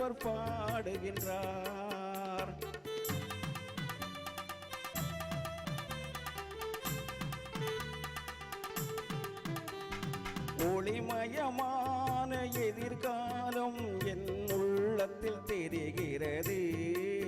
அவர் பாடுகின்றார். ஒளிமயமான எதிர்காலம் என் உள்ளத்தில் தெரிகிறது.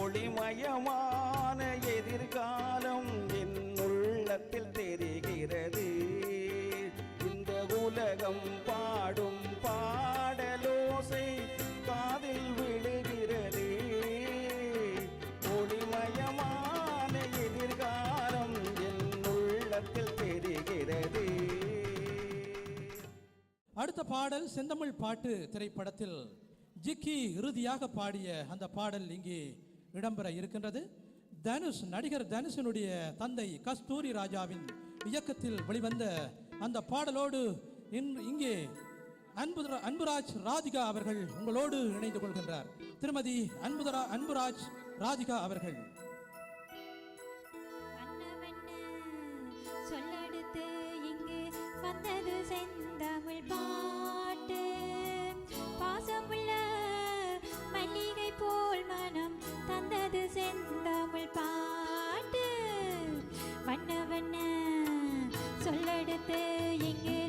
ஒளிமயமான எதிர்காலம் என் உள்ளத்தில் தெரிகிறது. இந்த உலகம் பாடும் பாடலோசை காதில் விழுகிறது. ஒளிமயமான எதிர்காலம் என் உள்ளத்தில் தெரிகிறது. அடுத்த பாடல் செந்தமிழ் பாட்டு திரைப்படத்தில் ஜிக்கி இறுதியாக பாடிய அந்த பாடல் இங்கே இடம்பெற இருக்கின்றது. தனுஷ் நடிகர் தனுஷனுடைய தந்தை கஸ்தூரி ராஜாவின் இயக்கத்தில் வெளிவந்த அந்த பாடலோடு இன்று இங்கே அன்பு அன்புராஜ் ராதிகா அவர்கள் உங்களோடு இணைந்து கொள்கின்றார். திருமதி அன்புதரா அன்புராஜ் ராதிகா அவர்கள். தந்தது செந்தமிழ் பாட்டு. வண்ண வண்ண சொல்லெடுத்து இங்கு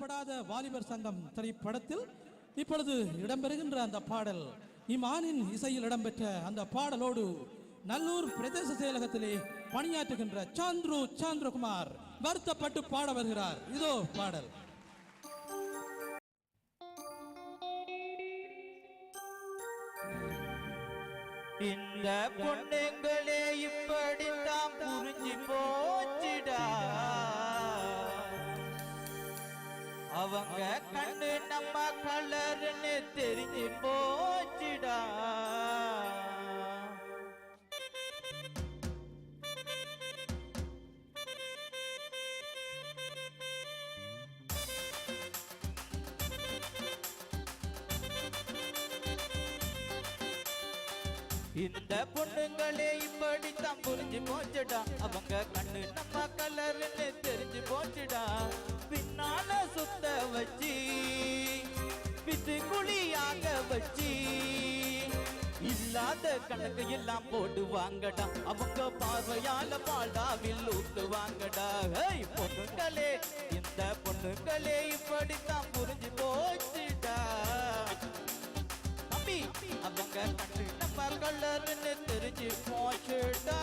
வருத்தப்படாத வாலிபர் சங்கம் திரைப்படத்தில் இப்பொழுது இடம்பெறுகின்ற அந்த பாடல் இமானின் இசையில் இடம்பெற்ற அந்த பாடலோடு நல்லூர் பிரதேச செயலகத்திலே பணியாற்றுகின்ற சாந்த்ரு சாந்திரகுமார் வருத்தப்பட்டு பாட வருகிறார். இதோ பாடல். இந்த பொண்ணுங்களே இப்படித்தான் அவங்க கண்ணு நம்ம கலர்னு தெரிஞ்சு போச்சுடா. இந்த பொண்ணுங்களே இப்படித்தான் புரிஞ்சு போச்சுடா. அவங்க கண்ணு நம்ம கலர்னு தெரிஞ்சு போச்சுடா. பின்னால சுத்த வச்சு பித்து குழியாக வச்சு இல்லாத கணக்கு எல்லாம் போட்டு வாங்கடா. அவங்க பார்வையால பால்டாவில் ஊத்துவாங்கடா ஹேய் பொண்ணுங்களே இந்த பொண்ணுங்களே இப்படித்தான் புரிஞ்சு போச்சுடா. தம்பி அவங்க கண்டு நம்ம கலர்னு தெரிஞ்சு போச்சுடா.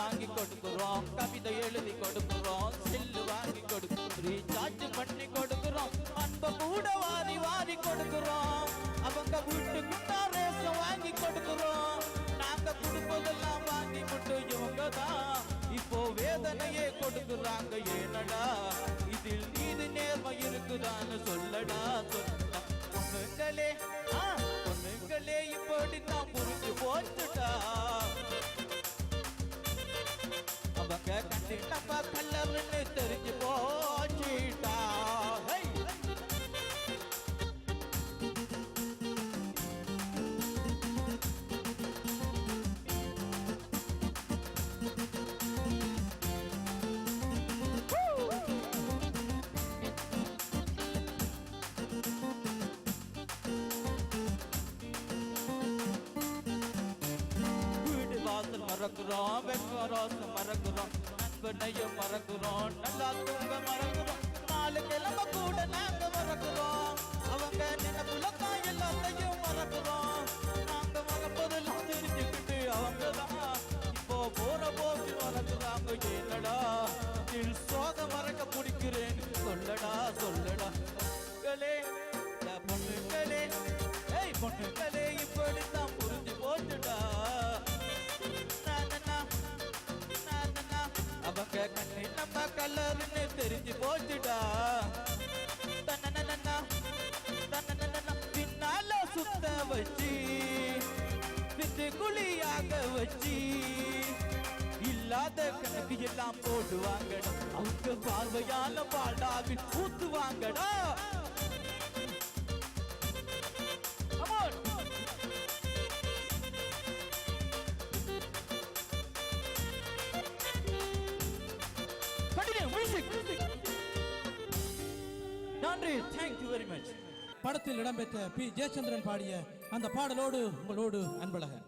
வாங்கி கொடுக்குறோம். கவிதை எழுதி கொடுக்குறோம். செல்லு வாங்கி கொடுக்குறோம். ரீசார்ஜ் பண்ணி கொடுக்குறோம். அன்ப கூட வாரி வாரி கொடுக்குறோம். அவங்க வீட்டுக்கு ரேசம் வாங்கி கொடுக்குறோம். நாங்க கொடுப்பதெல்லாம் வாங்கி கொண்டு இவங்க தான் இப்போ வேதனையே கொடுக்குறாங்க. ஏனடா? இதில் நீதி நேர்மை இருக்குதான்னு சொல்லடா. சொல்லடா பொண்ணுங்களே ஆ, பொண்ணுங்களே இப்படித்தான் புரிஞ்சு போச்சுட்டா அவங்க கண்டு நம்ம தெரிஞ்சு போ. மறக்கிறோம் வெப்ப ரோசம் மறக்கிறோம். நண்பனையும் மறக்கிறோம் நல்லா தூங்க மறக்கிறோம். நாலு கிழமை கூட நாங்க மறக்கிறோம். அவங்க நினைப்புல தான் எல்லாத்தையும் மறக்கிறோம். நாங்க மறப்பதெல்லாம் தெரிஞ்சுக்கிட்டு அவங்க தான் இப்போ போற போக்கு மறக்கிறாங்க. என்னடா சோக மறக்க பிடிக்கிறேன்னு சொல்லடா சொல்லடா. குழியாக வச்சு இல்லாத கணக்கு எல்லாம் போடுவாங்கடா. அவங்க பார்வையால பாடாவில் ஊத்துவாங்கடா. நன்றி தேங்க்யூ வெரி மச் படத்தில் இடம்பெற்ற பி. ஜெயச்சந்திரன் பாடிய அந்த பாடலோடு உங்களோடு அன்பழகன்.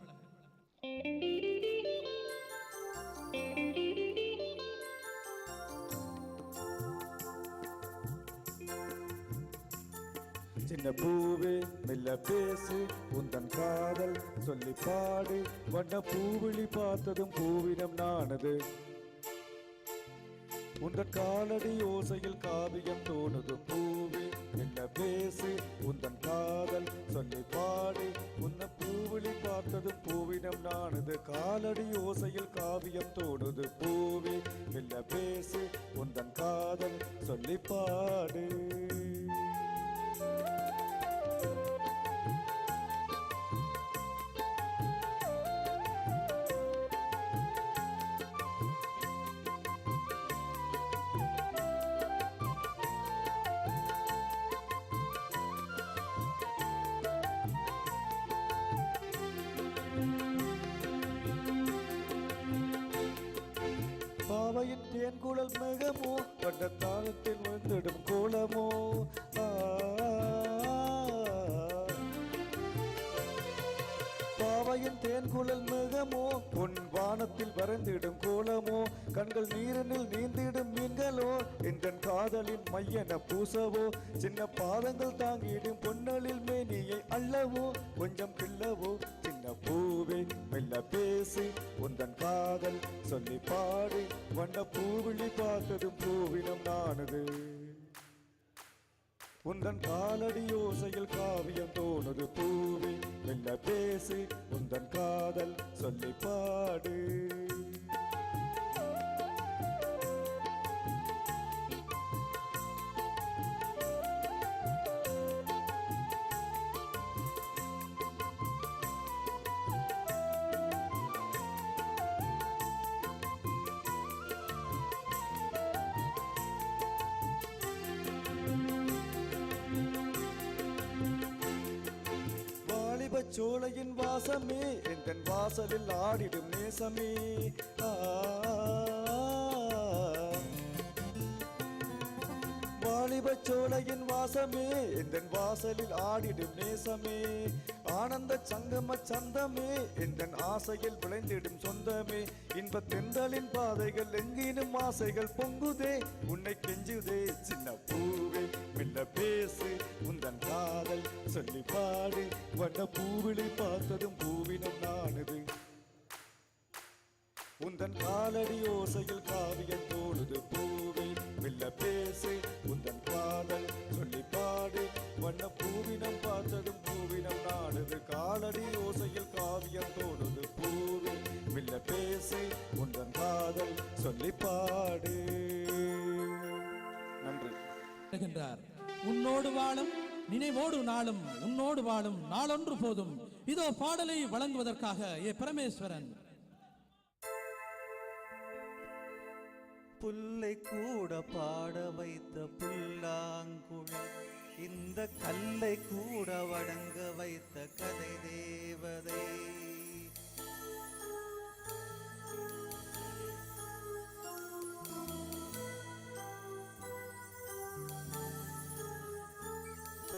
பேசு உந்தன் காதல் சொல்லி பாடு. வண்ண பூவிழி பார்த்ததும் பூவினம் நானது. உந்தன் காலடி ஓசையில் காவியம் தோணுது. பூவி என்ன பேசு உந்தன் காதல் சொல்லி பாடு. உன்ன பூவிழி பார்த்ததும் பூவினம் நானது. காலடி ஓசையில் காவியம் தோணுது. பூவி என்ன பேசு உந்தன் காதல் சொல்லி பாடு. மாலையின் தேன் குழல் மிகமோ பட்ட தாளத்தில் வந்துடும் கோலமோ. பாவையின் தேன் குழல் மிகமோ பொன் வானத்தில் வரைந்திடும் கோலமோ. கண்கள் நீரினில் நீந்திடும் மீன்களோ எங்கள் காதலின் மையன பூசவோ. சின்ன பாதங்கள் தாங்கிடும் பொன்னலில் மேனியை அல்லவோ கொஞ்சம் கிள்ளவோ. சின்ன மெல்ல பேசி உந்தன் காதல் சொல்லி பாடி வண்ண பூவிழி பார்த்ததும் பூவினம் நானது. உந்தன் காலடி யோசையில் காவியம் தோணுது பூவி மெல்ல பேசி உந்தன் காதல் சொல்லி பாடு. சோலையின் வாசமே எந்தன் வாசலில் ஆடிடும் நேசமே. ஆ. வாலிபச் சோலையின் வாசமே எந்தன் வாசலில் ஆடிடும் நேசமே. ஆனந்த சங்கம சந்தமே எந்தன் ஆசையில் விளைந்திடும் சொந்தமே. இன்பத் தென்றலின் பாதைகள் எங்கினும் ஆசைகள் பொங்குதே உன்னை கெஞ்சுதே சின்ன பூவே. மெல்ல பேசு உந்தன் காதல் சொல்லி பாடு. வண்ண பூவிழி பார்த்ததும் பூவினம் நானுது உந்தன் காலடி ஓசையில் காவியம் தோணுது. பூவே மெல்ல பேசு உந்தன் காதல் சொல்லி பாடு. வண்ண பூவினம் பார்த்ததும் பூவினம் நாடுது காலடி ஓசையில் காவியம் தோணுது. பூவே மெல்ல பேசு உந்தன் காதல் சொல்லி பாடு. நன்றி. வருகின்றார். உன்னோடு வாழும் நினைவோடு நாளும் உன்னோடு வாழும் நாளொன்று போதும். இதோ பாடலை வழங்குவதற்காக ஏ பரமேஸ்வரன். புல்லை கூட பாட வைத்த புல்லாங்குழல் இந்த கல்லை கூட வணங்க வைத்த கதை தேவதை.